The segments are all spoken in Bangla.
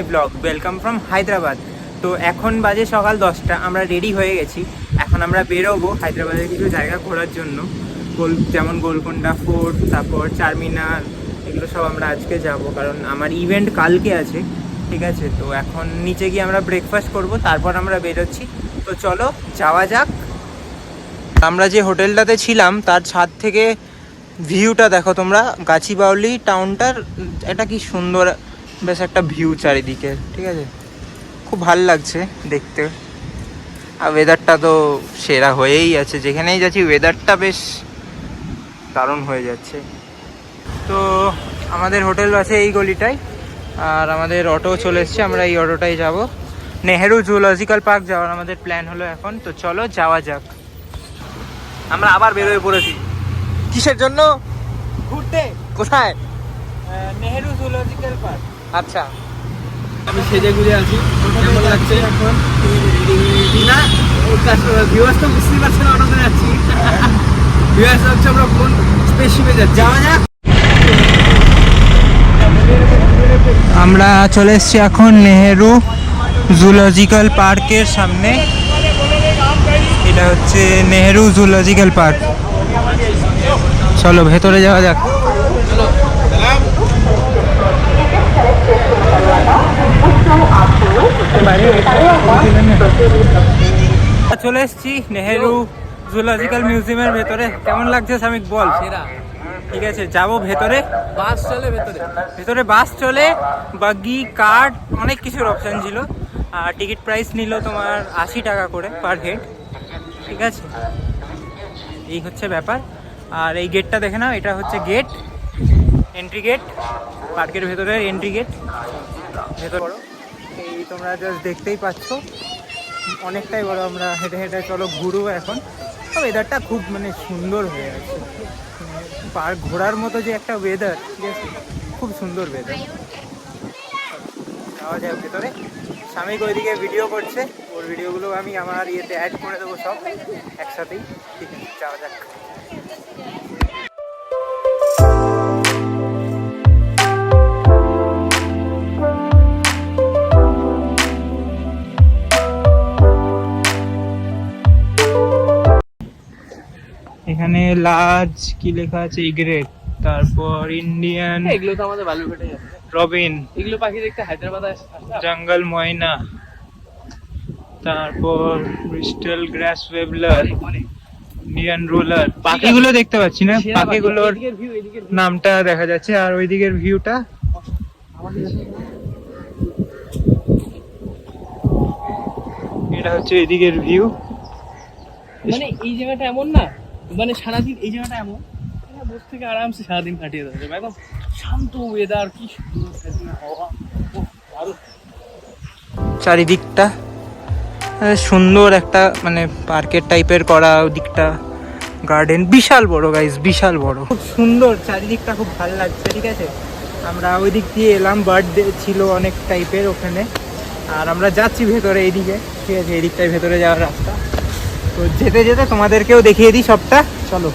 My blog welcome from Hyderabad. তো এখন বাজে সকাল দশটা, আমরা রেডি হয়ে গেছি। এখন আমরা বেরোবো হায়দ্রাবাদের কিছু জায়গা ঘোরার জন্য। গোল, যেমন গোলকোন্ডা ফোর্ট, তারপর চারমিনার, এগুলো সব আমরা আজকে যাব, কারণ আমার ইভেন্ট কালকে আছে, ঠিক আছে? তো এখন নিচে গিয়ে আমরা ব্রেকফাস্ট করব, তারপর আমরা বেরোচ্ছি। তো চলো, যাওয়া যাক। আমরা যে হোটেলটাতে ছিলাম, তার ছাদ থেকে ভিউটা দেখো তোমরা, গাছিবাউলি টাউনটার এটা কি সুন্দর বেশ একটা ভিউ চারিদিকে, ঠিক আছে? খুব ভালো লাগছে দেখতে। আর ওয়েদারটা তো সেরা হয়েই আছে। যেখানেই যাচ্ছি ওয়েদারটা বেশ দারুণ হয়ে যাচ্ছে। তো আমাদের হোটেল আছে এই গলিটায়, আর আমাদের অটো চলে এসছে, আমরা এই অটোটাই যাব। নেহেরু জুলজিক্যাল পার্ক যাওয়ার আমাদের প্ল্যান হলো এখন। তো চলো, যাওয়া যাক। আমরা আবার বের হয়ে পড়েছি। কিসের জন্য? ঘুরতে। কোথায়? নেহেরু জুলজিক্যাল পার্ক আচ্ছা। আমি সেজে আছি। কেমন লাগছে? এখন না ভিউয়ার্স তো বুঝতেই পারছে না অটোতে যাচ্ছি। ভিউয়ার্স হচ্ছে আমরা কোন যাচ্ছি? যাওয়া যাক। আমরা চলে এসেছি এখন নেহেরু জুলজিক্যাল পার্কের সামনে। এটা হচ্ছে নেহেরু জুলজিক্যাল পার্ক। চলো ভেতরে যাওয়া যাক। চলে এসেছি নেহেরু জুলজিক্যাল মিউজিয়ামের ভেতরে। কেমন লাগছে সামিক বল। ঠিক আছে যাব ভেতরে। বাস চলে ভেতরে। ভেতরে বাস চলে বাগি কার্ড অনেক কিছুর অপশান ছিল। আর টিকিট প্রাইস নিল তোমার আশি টাকা করে পার হেড ঠিক আছে? এই হচ্ছে ব্যাপার। আর এই গেটটা দেখে নাও এটা হচ্ছে গেট এন্ট্রি গেট পার্কের ভেতরে এন্ট্রি গেট ভেতর বড় তোমরা জাস্ট দেখতেই পাচ্ছ। অনেকটাই বড় আমরা হেঁটে হেঁটে, চলো ঘুরবো এখন। ওয়েদারটা খুব মানে সুন্দর হয়ে আছে। পার্ক ঘোরার মতো যে একটা ওয়েদার খুব সুন্দর ওয়েদার যাওয়া যায় ভেতরে। স্বামীক ওইদিকে ভিডিও করছে। ওর ভিডিওগুলো আমি আমার ইয়েতে অ্যাড করে দেবো সব একসাথেই। ঠিক আছে, যাওয়া যাক। লাজ কি লেখা আছে? ইগ্রেট। তারপর ইন্ডিয়ান এগুলো তো আমাদের বালুরঘাটে যাচ্ছে রবিন। এগুলো পাখি দেখতে হায়দ্রাবাদ জঙ্গল ময়না। তারপর bristle grass warbler. Indian roller. পাখিগুলো দেখতে পাচ্ছি না। পাখিগুলোর। নামটা দেখা যাচ্ছে। আর ওই দিকের ভিউটা এটা হচ্ছে এদিকের ভিউ মানে এই জায়গাটা এমন না মানে সারাদিন এই জায়গাটা এমন। বসে থেকে আরামসে সারাদিন কাটিয়ে দেওয়া যাবে একদম শান্ত ওয়েদার কি সুন্দর হাওয়া। চারিদিকটা সুন্দর একটা মানে পার্কের টাইপের করা দিকটা গার্ডেন বিশাল বড় গাইস বিশাল বড়। খুব সুন্দর চারিদিকটা খুব ভালো লাগছে ঠিক আছে? আমরা ওই দিক দিয়ে এলাম বার্থডে ছিল অনেক টাইপের ওখানে। আর আমরা যাচ্ছি ভেতরে এইদিকে ঠিক আছে? এই দিকটায় ভেতরে যাওয়ার রাস্তা। তো যেতে যেতে তোমাদেরকেও দেখিয়ে দিই সবটা। চলো।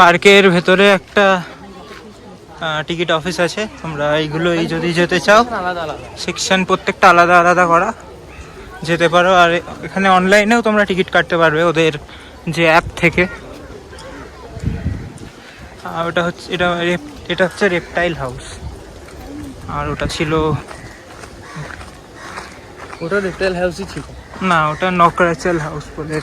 পার্কের ভেতরে একটা টিকিট অফিস আছে। তোমরা এইগুলো এই যদি যেতে চাও, সেকশন প্রত্যেকটা আলাদা আলাদা করা। যেতে পারো। আর এখানে অনলাইনেও তোমরা টিকিট কাটতে পারবে ওদের যে অ্যাপ থেকে। আর ওটা হচ্ছে এটা এটা হচ্ছে রেপটাইল হাউস আর ওটা ছিল ওটা রেপটাইল হাউসই ছিল। না ওটা নকরাচাল হাউস বলে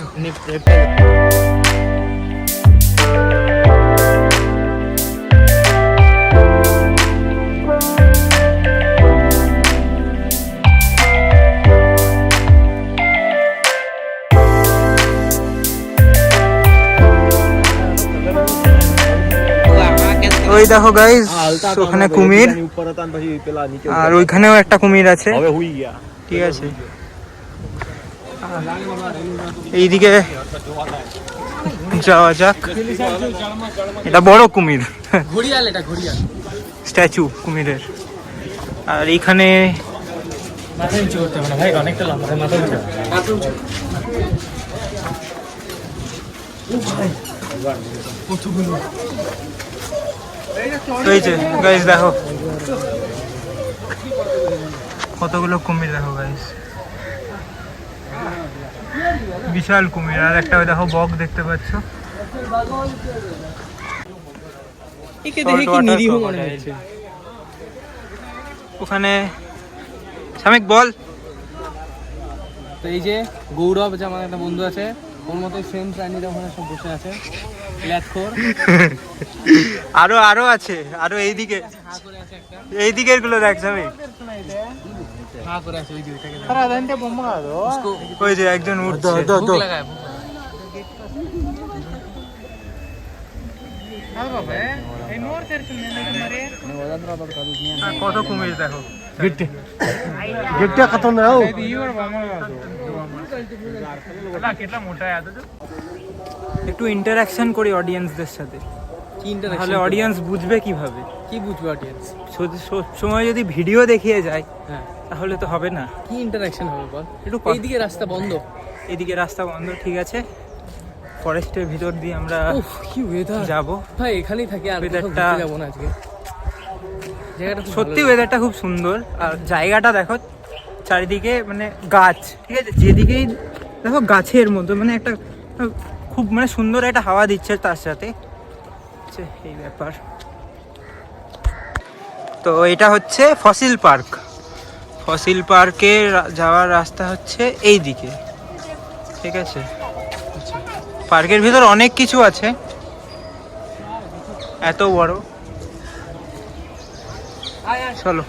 ওই দেখো গাইস ওখানে কুমির। আর ওইখানেও একটা কুমির আছে। ঠিক আছে। এইদিকে যাওয়া যাক। এটা বড় কুমির। স্ট্যাচু কুমিরের। আর এইখানে মাথা নিচু করতে হবে ভাই অনেকটা লম্বা মাথা উঁচু মাথা উঁচু কতগুলো। এই যে গাইস দেখো। কতগুলো কুমির দেখো গাইস বিশাল কুমির। আর একটা ওই দেখো বক দেখতে পাচ্ছ। একে Salt দেখে কি নিরীহ মনে। হচ্ছে। ওখানে সামিক বল। তো এই যে গৌরব যে আমার একটা বন্ধু আছে ওর মতো সেম প্রাণীরা ওখানে সব বসে আছে। আরও আরও আছে আরও এইদিকে। এইদিকেরগুলো দেখছ আমি ওই যে একজন কত কুমির দেখো। একটু ইন্টারাকশন করি অডিয়েন্সদের সাথে। তাহলে অডিয়েন্স বুঝবে কীভাবে? কি বুঝবে অডিয়েন্স সব সময় যদি ভিডিও দেখিয়ে যায় হ্যাঁ। তাহলে তো হবে না। কি ইন্টারাকশন হবে বল? একটু এইদিকে রাস্তা বন্ধ। এদিকে রাস্তা বন্ধ ঠিক আছে। ফরেস্টের ভিতর দিয়ে আমরা কি ওয়েদার যাব। ভাই এখানেই থাকি আর Weather-টা- যাব না আজকে। জায়গাটা সত্যি ওয়েদারটা খুব সুন্দর। আর জায়গাটা দেখো চারিদিকে মানে গাছ ঠিক আছে? যেদিকেই দেখো গাছের মতো মানে একটা খুব মানে সুন্দর একটা হাওয়া দিচ্ছে তার সাথে। এই ব্যাপার। তো এটা হচ্ছে ফসিল পার্ক। ফসিল পার্কে যাওয়ার রাস্তা হচ্ছে এই দিকে ঠিক আছে? পার্কের ভিতর অনেক কিছু আছে। এত বড়। চলো।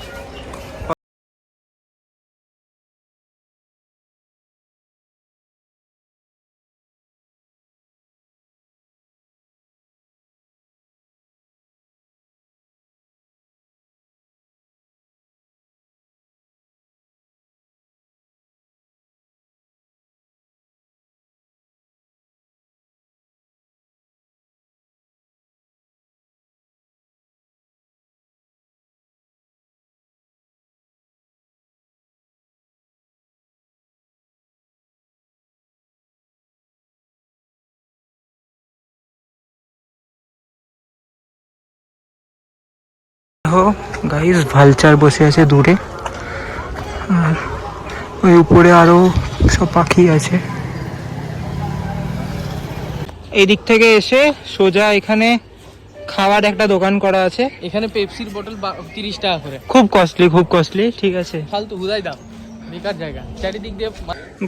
দেখো গাইস ভালচার বসে আছে দূরে। আর ওই উপরে আরও সব পাখি আছে। এই দিক থেকে এসে সোজা এখানে খাওয়ার একটা দোকান করা আছে। এখানে পেপসির বোতল তিরিশ টাকা করে। খুব কস্টলি খুব কস্টলি ঠিক আছে। ফালতু হুদাই দাম। বেকার জায়গা। চারিদিক দিয়ে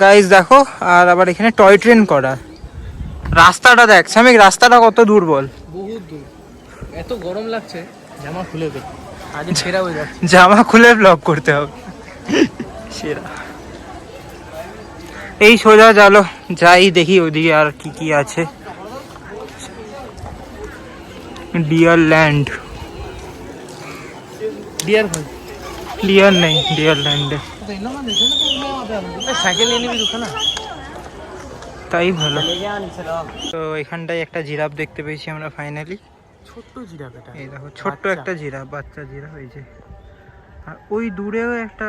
গাইস দেখো আর আবার এখানে টয় ট্রেন করা। রাস্তাটা দেখ সামিক রাস্তাটা কত দূর বল বহুত দূর। এত গরম লাগছে। জামা খুলে ছেঁড়া হয়ে যাচ্ছে জামা খুলে ব্লগ করতে হবে। সেরা এই সোজা চলো যাই দেখি ওদিকে আর কি কি আছে। ডিয়ার ল্যান্ড ডিয়ার ক্লিয়ার নেই ডিয়ার ল্যান্ডে সাইকেল নিয়ে নিবি দুখানা? তাই ভালো। তো এখানটায় একটা জিরাফ দেখতে পেয়েছি আমরা ফাইনালি ছোট্ট জিরাফ এটা এই দেখো ছোট্ট একটা জিরাফ বাচ্চা জিরাফ এই যে আর ওই দূরেও একটা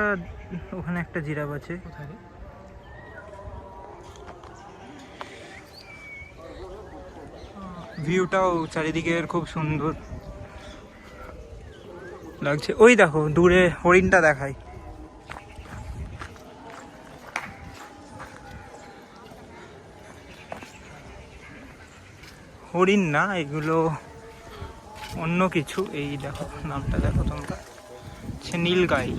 ওখানে একটা জিরাফ আছে। কোথায় ভিউটাও চারিদিকের খুব সুন্দর লাগছে। ওই দেখো দূরে হরিণটা দেখায়। হরিণ না এগুলো অন্য কিছু এই দেখো নামটা দেখো তোমরা। সে নীলগাই।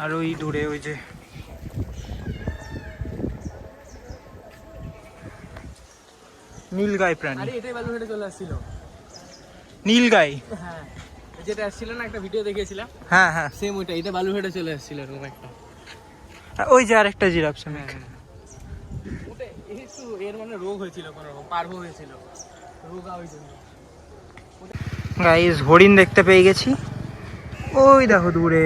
আর ওই দূরে ওই যে নীলগাই প্রাণী। আরে এটাই বালুরঘাটে চলে আসছিল। নীলগাই। হ্যাঁ যেটা আসছিল না একটা ভিডিও দেখিয়েছিলাম? হ্যাঁ হ্যাঁ। সেম ওইটা এটা বালুরঘাটে চলে আসছিল এরকম একটা। আর ওই যে আরেকটা জিরাফ সামিক ওটা একটু এর মানে রোগ হয়েছিল কোনো রকম পার্ভ হয়েছিল। রোগা ওই জন্য। গাইস হরিণ দেখতে পেয়ে গেছি। ওই দেখো দূরে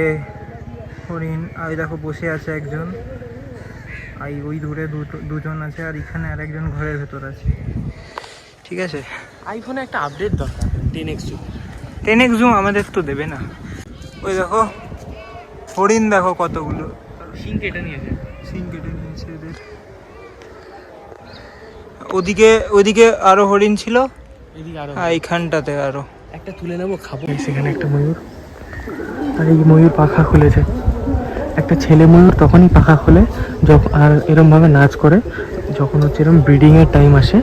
হরিণ। ওই দেখো বসে আছে একজন। আর ওই দূরে দুজন আছে আর এখানে আর একজন ঘরের ভেতর আছে। ঠিক আছে? আইফোনে একটা আপডেট দরকার ten X to ten X zoom আমাদের তো দেবে না। ওই দেখো হরিণ দেখো কতগুলো। সিং কেটে নিয়েছে। সিং কেটে নিয়েছে এদের। ওদিকে ওদিকে আরও হরিণ ছিল। আর এইখানটাতে আরও। একটা তুলে নেব, খাব। সেখানে একটা ময়ূর। আর এই ময়ূর পাখা খুলেছে। একটা ছেলে ময়ূর তখনই পাখা খুলে যখন আর এরমভাবে নাচ করে, যখন হচ্ছে এরম ব্রিডিংয়ের টাইম আসে।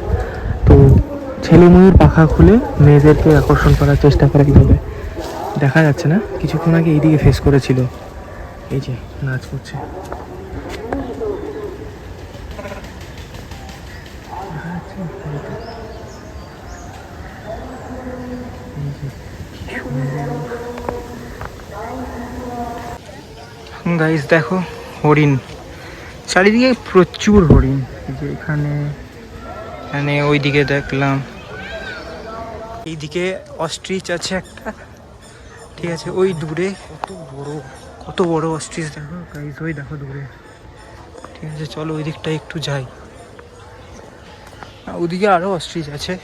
তো ছেলে ময়ূর পাখা খুলে মেয়েদেরকে আকর্ষণ করার চেষ্টা করে কীভাবে? দেখা যাচ্ছে না। কিছুক্ষণ আগে এইদিকে ফেস করেছিল। এই যে, নাচ করছে। গাইস দেখো, হরিণ। চারিদিকে প্রচুর হরিণ। যে এখানে এখানে, ওইদিকে দেখলাম। এইদিকে অস্ট্রিচ আছে একটা। ঠিক আছে, ওই দূরে কত বড় কত বড় অস্ট্রিচ দেখো গাইস ওই দেখো দূরে। ঠিক আছে, চলো ওই দিকটা একটু যাই। ওদিকে আরও অস্ট্রিচ আছে।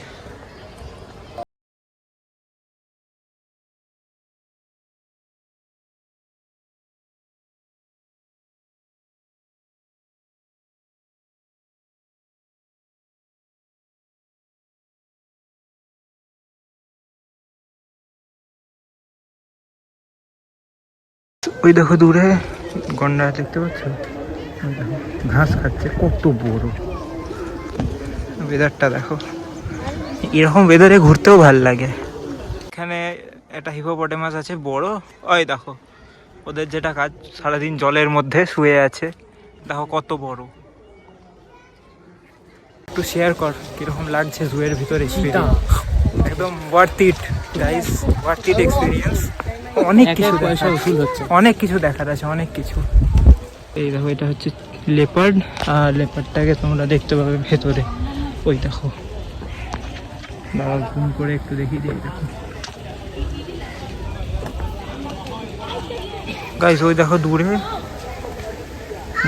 ওই দেখো দূরে গন্ডা দেখতে পাচ্ছ? ঘাস খাচ্ছে কত বড়। ওয়েদারটা দেখো। এরকম ওয়েদারে ঘুরতেও ভালো লাগে। এখানে একটা হিপোপটেমাস আছে বড়। ওই দেখো ওদের যেটা কাজ সারাদিন জলের মধ্যে শুয়ে আছে। দেখো কত বড়। একটু শেয়ার কর কীরকম লাগছে জুয়ের ভিতরে? একদম worth it guys worth it experience অনেক কিছু পয়সা উসুল হচ্ছে। অনেক কিছু দেখার আছে অনেক কিছু। এই দেখো এটা হচ্ছে লেপার্ড আর লেপার্ডটাকে তোমরা দেখতে পাবে ভেতরে। ওই দেখো। বাবা ঘুম করে একটু দেখিয়ে দিই দেখো। গাইস ওই দেখো দূরে।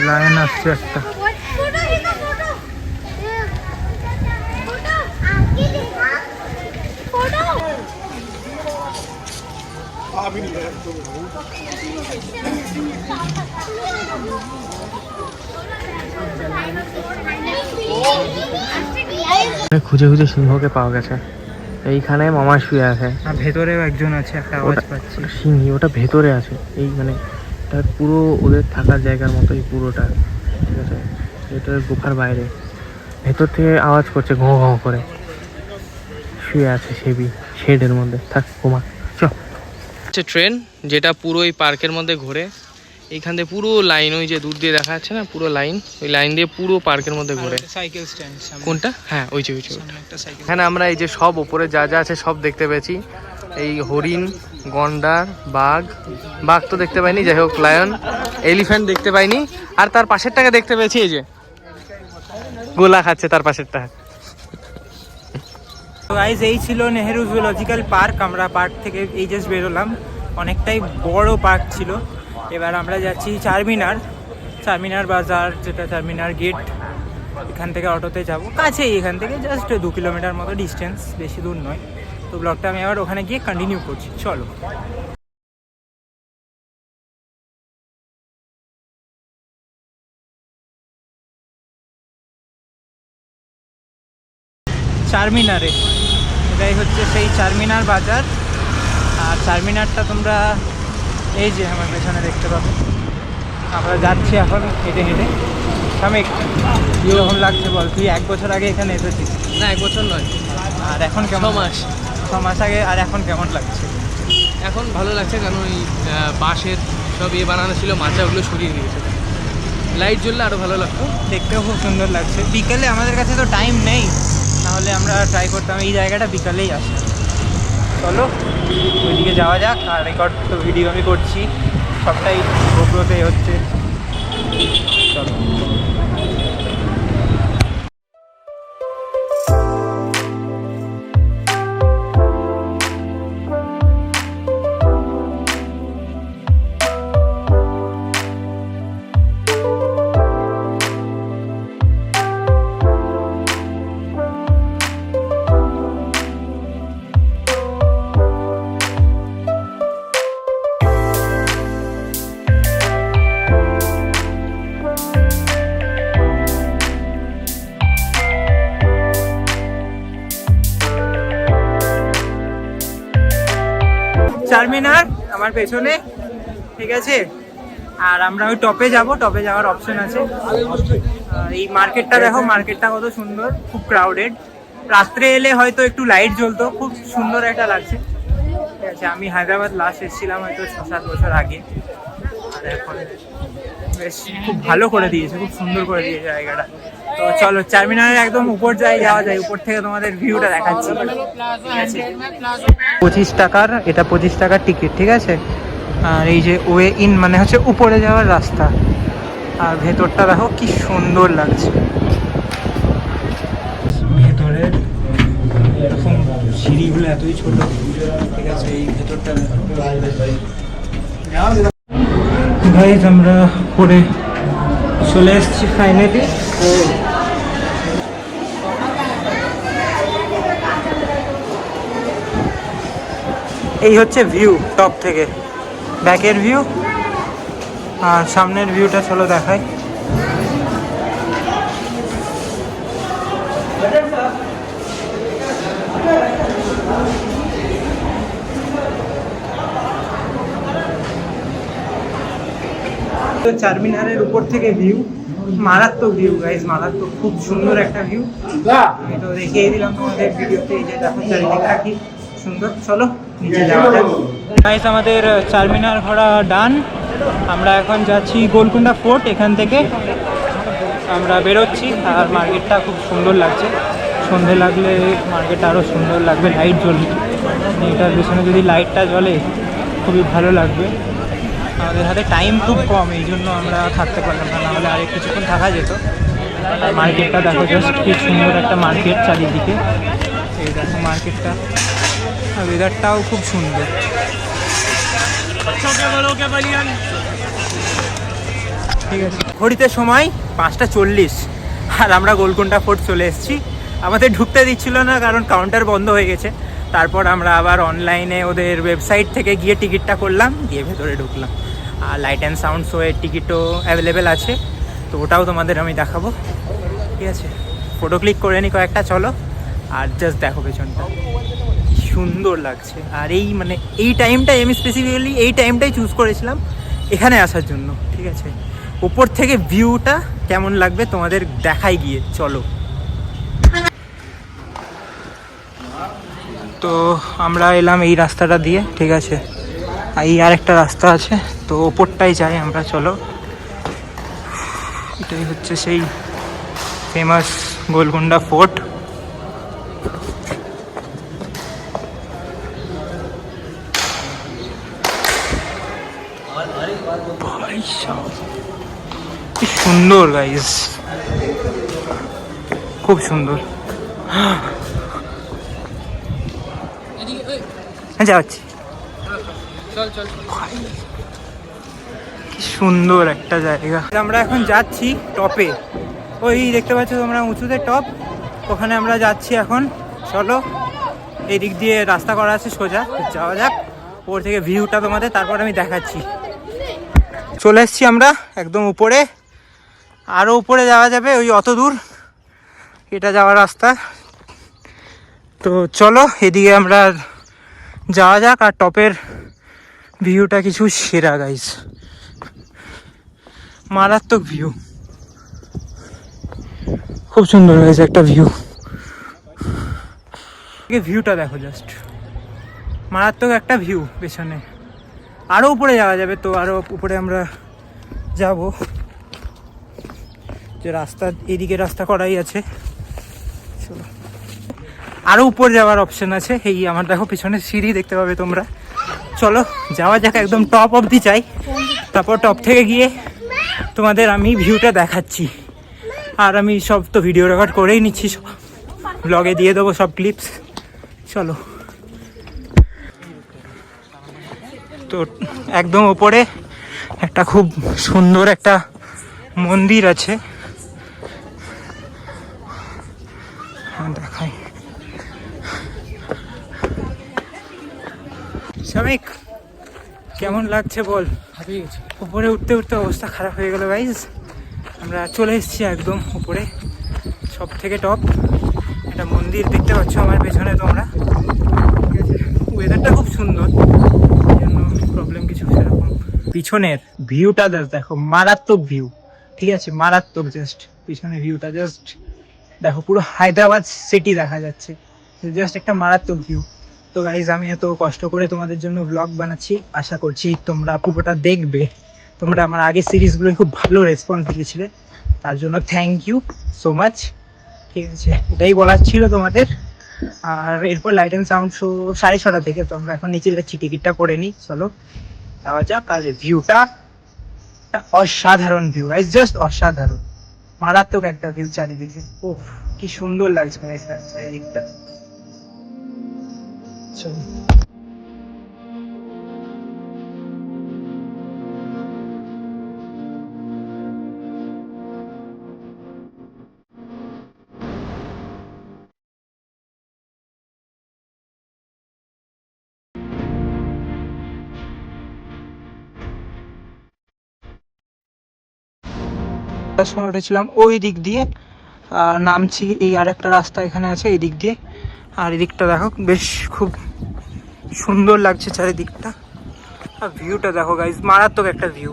লায়ন আসছে একটা। খুঁজে খুঁজে সিংহকে পাওয়া গেছে। এইখানে মামা শুয়ে আছে। আর ভেতরেও একজন আছে একটা আওয়াজ পাচ্ছি। সিংহী ওটা ভেতরে আছে। এই মানে তার পুরো ওদের থাকার জায়গার মতোই পুরোটা ঠিক আছে? এটা গুফার বাইরে। ভেতর থেকে আওয়াজ করছে ঘো ঘো করে। শুয়ে আছে সেবি শেডের মধ্যে। থাক ঘুমা। হচ্ছে ট্রেন যেটা পুরো এই পার্কের মধ্যে ঘোরে। এইখান দিয়ে পুরো লাইন ওই যে দূর দিয়ে দেখা যাচ্ছে না পুরো লাইন ওই লাইন দিয়ে পুরো পার্কের মধ্যে ঘোরে। সাইকেল স্ট্যান্ড কোনটা? হ্যাঁ ওই যে ওই যে এখানে আমরা এই যে সব ওপরে যা যা আছে সব দেখতে পেয়েছি। এই হরিণ গন্ডার বাঘ বাঘ তো দেখতে পাইনি যাই হোক লায়ন এলিফ্যান্ট দেখতে পাইনি। আর তার পাশেরটাকে দেখতে পেয়েছি এই যে। গোলা খাচ্ছে তার পাশেরটা। গাইজ এই ছিল নেহেরু জুলজিক্যাল পার্ক আমরা পার্ক থেকে এই জাস্ট বেরোলাম। অনেকটাই বড় পার্ক ছিল। এবার আমরা যাচ্ছি চারমিনার চারমিনার বাজার, যেটা চারমিনার গেট এখান থেকে অটোতে যাব। কাছেই এখান থেকে জাস্ট দু কিলোমিটার মতো ডিস্টেন্স বেশি দূর নয়। তো ব্লগটা আমি আবার ওখানে গিয়ে কন্টিনিউ করছি। চলো। চারমিনারে। এটাই হচ্ছে সেই চারমিনার বাজার। আর চারমিনারটা তোমরা এই যে আমার পেছনে দেখতে পাবে। আমরা যাচ্ছি এখন হেঁটে হেঁটে। আমি কীরকম লাগছে বল? তুই এক বছর আগে এখানে এসেছিস। না এক বছর নয়। আর এখন কেমন? মাস। ছ মাস আগে আর এখন কেমন লাগছে? এখন ভালো লাগছে কারণ ওই বাঁশের সব ইয়ে বানানো ছিল মাচা ওগুলো সরিয়ে দিয়েছে। লাইট জ্বললে আরও ভালো লাগতো। দেখতেও খুব সুন্দর লাগছে। বিকেলে আমাদের কাছে তো টাইম নেই। তাহলে আমরা ট্রাই করতাম, এই জায়গাটা বিকালেই আসে। চলো, ওইদিকে যাওয়া যাক, আর রেকর্ড তো ভিডিও আমি করছি। সবটাই গোপ্রোতে হচ্ছে। চলো। পেছনে, ঠিক আছে? আর আমরা ওই টপে যাব টপে যাওয়ার অপশন আছে। এই মার্কেটটা দেখো মার্কেটটা কত সুন্দর, খুব ক্রাউডেড রাত্রে এলে হয়তো একটু লাইট জ্বলতো, খুব সুন্দর একটা লাগছে। ঠিক আছে, আমি হায়দ্রাবাদ লাস্ট এসেছিলাম হয়তো ছ সাত বছর আগে। আর এখন বেশ খুব ভালো করে দিয়েছে, খুব সুন্দর করে দিয়েছে জায়গাটা। তো চলো চারমিনারের একদম উপর যাই, যাওয়া যায়। উপর থেকে তোমাদের ভিউটা দেখাচ্ছি। পঁচিশ টাকার, এটা পঁচিশ টাকার টিকিট ঠিক আছে? আর এই যে ওয়ে ইন মানে হচ্ছে উপরে যাওয়ার রাস্তা। আর ভেতরটা দেখো কি সুন্দর লাগছে। ভেতরে, এরকম সিঁড়িগুলো এতই ছোট, ঠিক আছে, এই ভেতরটা আমরা পরে চলে এসেছি ফাইনালি এই হচ্ছে ভিউ টপ থেকে। ব্যাকের ভিউ আর সামনের ভিউটা চলো দেখাই। চারমিনারের উপর থেকে ভিউ মারাত্মক ভিউ গাইজ মারাত্মক, খুব সুন্দর একটা ভিউ আমি তো দেখিয়ে দিলাম তোমাদের ভিডিওতে, এই যে দেখো চারিদিকটা কি সুন্দর। চলো, নিচে যাওয়া যাক। গাইজ আমাদের চারমিনার ঘোরা ডান। আমরা এখন যাচ্ছি গোলকুন্ডা ফোর্ট, এখান থেকে আমরা বেরোচ্ছি। আর মার্কেটটা খুব সুন্দর লাগছে। সন্ধে লাগলে মার্কেট আরও সুন্দর লাগবে লাইট জ্বলবে। এটার পিছনে যদি লাইটটা জ্বলে, খুবই ভালো লাগবে। আমাদের হাতে টাইম খুব কম এই জন্য আমরা থাকতে পারলাম না নাহলে আরেক কিছুক্ষণ থাকা যেত। আর মার্কেটটা দেখো জাস্ট কি সুন্দর একটা মার্কেট চারিদিকে। এই দেখো মার্কেটটা আর ওয়েদারটাও খুব সুন্দর। ঠিক আছে। ঘড়িতে সময় পাঁচটা চল্লিশ আর আমরা গোলকুন্ডা ফোর্ট চলে এসেছি। আমাদের ঢুকতে দিচ্ছিল না কারণ কাউন্টার বন্ধ হয়ে গেছে। তারপর আমরা আবার অনলাইনে ওদের ওয়েবসাইট থেকে গিয়ে টিকিটটা করলাম, গিয়ে ভেতরে ঢুকলাম। আর লাইট অ্যান্ড সাউন্ড শোয়ের টিকিটও অ্যাভেলেবেল আছে, তো ওটাও তোমাদের আমি দেখাবো। ঠিক আছে? ফটো ক্লিক করে নি কয়েকটা চলো। আর জাস্ট দেখো পেছনটা। সুন্দর লাগছে। আর এই মানে এই টাইমটাই আমি স্পেসিফিক্যালি এই টাইমটাই চুজ করেছিলাম এখানে আসার জন্য। ঠিক আছে? ওপর থেকে ভিউটা কেমন লাগবে তোমাদের দেখাই গিয়ে, চলো। তো আমরা এলাম এই রাস্তাটা দিয়ে, ঠিক আছে? এই আরেকটা রাস্তা আছে, তো ওপরটাই যাই আমরা, চলো। এটাই হচ্ছে সেই ফেমাস গোলকুন্ডা ফোর্ট সুন্দর গাইস খুব সুন্দর। হ্যাঁ যাচ্ছি। কি সুন্দর একটা জায়গা। আমরা এখন যাচ্ছি টপে। ওই দেখতে পাচ্ছ তোমরা উঁচুতে টপ। ওখানে আমরা যাচ্ছি এখন। চলো এই দিক দিয়ে রাস্তা করা আছে সোজা। যাওয়া যাক। ওপর থেকে ভিউটা তোমাদের তারপর আমি দেখাচ্ছি। চলে এসছি আমরা একদম উপরে। আরও উপরে যাওয়া যাবে ওই অত দূর। এটা যাওয়ার রাস্তা। তো চলো এদিকে আমরা যাওয়া যাক আর টপের ভিউটা কিছু সেরা গাইস মারাত্মক ভিউ খুব সুন্দর হয়েছে একটা ভিউ ভিউটা দেখো জাস্ট মারাত্মক একটা ভিউ পেছনে। আরও উপরে যাওয়া যাবে তো আরও উপরে আমরা যাব। যে রাস্তা, এদিকে রাস্তা করাই আছে। চলো। আরও উপর যাওয়ার অপশন আছে। এই আমার দেখো পিছনে সিঁড়ি দেখতে পাবে তোমরা। চলো যাওয়া যাক একদম টপ অবধি চাই তারপর টপ থেকে গিয়ে তোমাদের আমি ভিউটা দেখাচ্ছি। আর আমি সব তো ভিডিও রেকর্ড করেই নিচ্ছি। ব্লগে দিয়ে দেবো সব ক্লিপস চলো। তো একদম ওপরে একটা খুব সুন্দর একটা মন্দির আছে। হ্যাঁ, দেখাই। শ্রমিক, কেমন লাগছে বল? উপরে উঠতে উঠতে অবস্থা খারাপ হয়ে গেল গাইজ আমরা চলে এসেছি একদম উপরে, সব থেকে টপ একটা মন্দির দেখতে পাচ্ছ আমার পেছনে তোমরা। ওয়েদারটা খুব সুন্দর জন্য প্রবলেম কিছু সেরকম। পিছনের ভিউটা জাস্ট দেখো, মারাত্মক ভিউ ঠিক আছে? মারাত্মক জাস্ট পিছনের ভিউটা জাস্ট দেখো পুরো হায়দ্রাবাদ সিটি দেখা যাচ্ছে। জাস্ট একটা মারাত্মক ভিউ তো গাইজ আমি এত কষ্ট করে তোমাদের জন্য ব্লগ বানাচ্ছি। আশা করছি তোমরা পুরোটা দেখবে। তোমরা আমার আগের সিরিজগুলো খুব ভালো রেসপন্স দিয়েছিলে। তার জন্য থ্যাংক ইউ সো মাচ ঠিক আছে, এটাই বলার ছিল তোমাদের। আর এরপর লাইট অ্যান্ড সাউন্ড শো সাড়ে ছটা থেকে। তো আমরা এখন নিচে যাচ্ছি, টিকিটটা করে নিই। চলো, যাওয়া যাক। আর ভিউটা অসাধারণ ভিউ গাইজ জাস্ট অসাধারণ। মারাত্মক একটা ভিউ চারিদিকে। ও কি সুন্দর লাগছে guys তার সময় উঠেছিলাম ওই দিক দিয়ে নামছি, এই আর একটা রাস্তা এখানে আছে, এই দিক দিয়ে। আর এদিকটা দেখো, বেশ খুব সুন্দর লাগছে চারিদিকটা। আর ভিউটা দেখো গাইজ মারাত্মক একটা ভিউ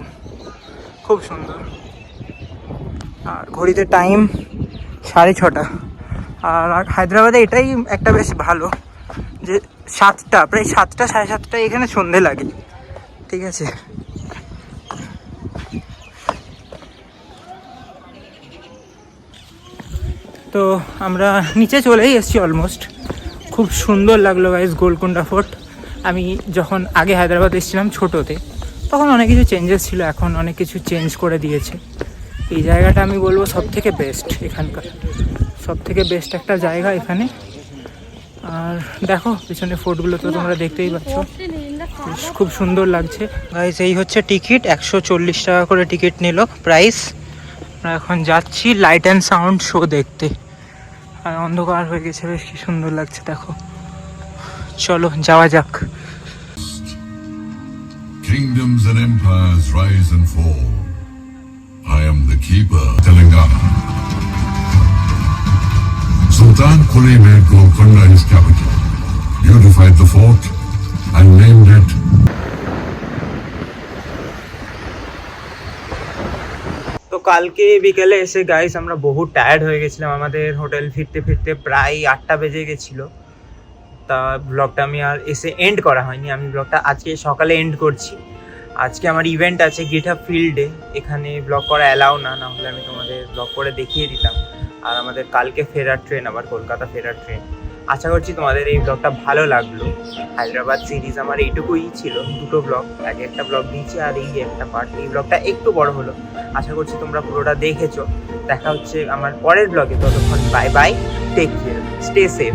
খুব সুন্দর। আর ঘড়িতে টাইম সাড়ে ছটা। আর হায়দ্রাবাদে এটাই একটা বেশ ভালো, যে সাতটা, প্রায় সাতটা, সাড়ে সাতটা এখানে সন্ধে লাগে। ঠিক আছে? তো আমরা নিচে চলেই এসেছি অলমোস্ট খুব সুন্দর লাগল গাইজ গোলকুন্ডা ফোর্ট আমি যখন আগে হায়দ্রাবাদ এসেছিলাম ছোটোতে, তখন অনেক কিছু চেঞ্জেস ছিল, এখন অনেক কিছু চেঞ্জ করে দিয়েছে। এই জায়গাটা আমি বলব সব থেকে বেস্ট এখানকার। সব থেকে বেস্ট একটা জায়গা এখানে। আর দেখো পিছনে ফোর্টগুলো তো তোমরা দেখতেই পাচ্ছ। খুব সুন্দর লাগছে। গাইজ এই হচ্ছে টিকিট একশো চল্লিশ টাকা করে টিকিট নিল প্রাইস এখন যাচ্ছি লাইট অ্যান্ড সাউন্ড শো দেখতে। আর অন্ধকার হয়ে গেছে বেশ কি সুন্দর লাগছে দেখো চলো যাওয়া যাক Kingdoms and empires rise and fall. I am the keeper, Telangana. Sultan Quli made Golconda his capital, beautified the fort, and named it কালকে বিকেলে এসে গাইস আমরা বহু টায়ার্ড হয়ে গেছিলাম। আমাদের হোটেল ফিরতে ফিরতে প্রায় আটটা বেজে গেছিল। তা ব্লগটা আমি আর এসে এন্ড করা হয়নি। আমি ব্লগটা আজকে সকালে এন্ড করছি। আজকে আমার ইভেন্ট আছে গিটহাব ফিল্ডে এখানে ব্লগ করা অ্যালাউ না না হলে আমি তোমাদের ব্লগ করে দেখিয়ে দিতাম। আর আমাদের কালকে ফেরার ট্রেন আবার কলকাতা ফেরার ট্রেন আশা করছি তোমাদের এই ব্লগটা ভালো লাগল। হায়দ্রাবাদ সিরিজ আমার এইটুকুই ছিল, দুটো ব্লগ আগে একটা ব্লগ দিয়েছি আর এই একটা পার্ট এই ব্লগটা একটু বড় হলো। আশা করছি তোমরা পুরোটা দেখেছ। দেখা হচ্ছে আমার পরের ব্লগে ততক্ষণ bye bye take care stay safe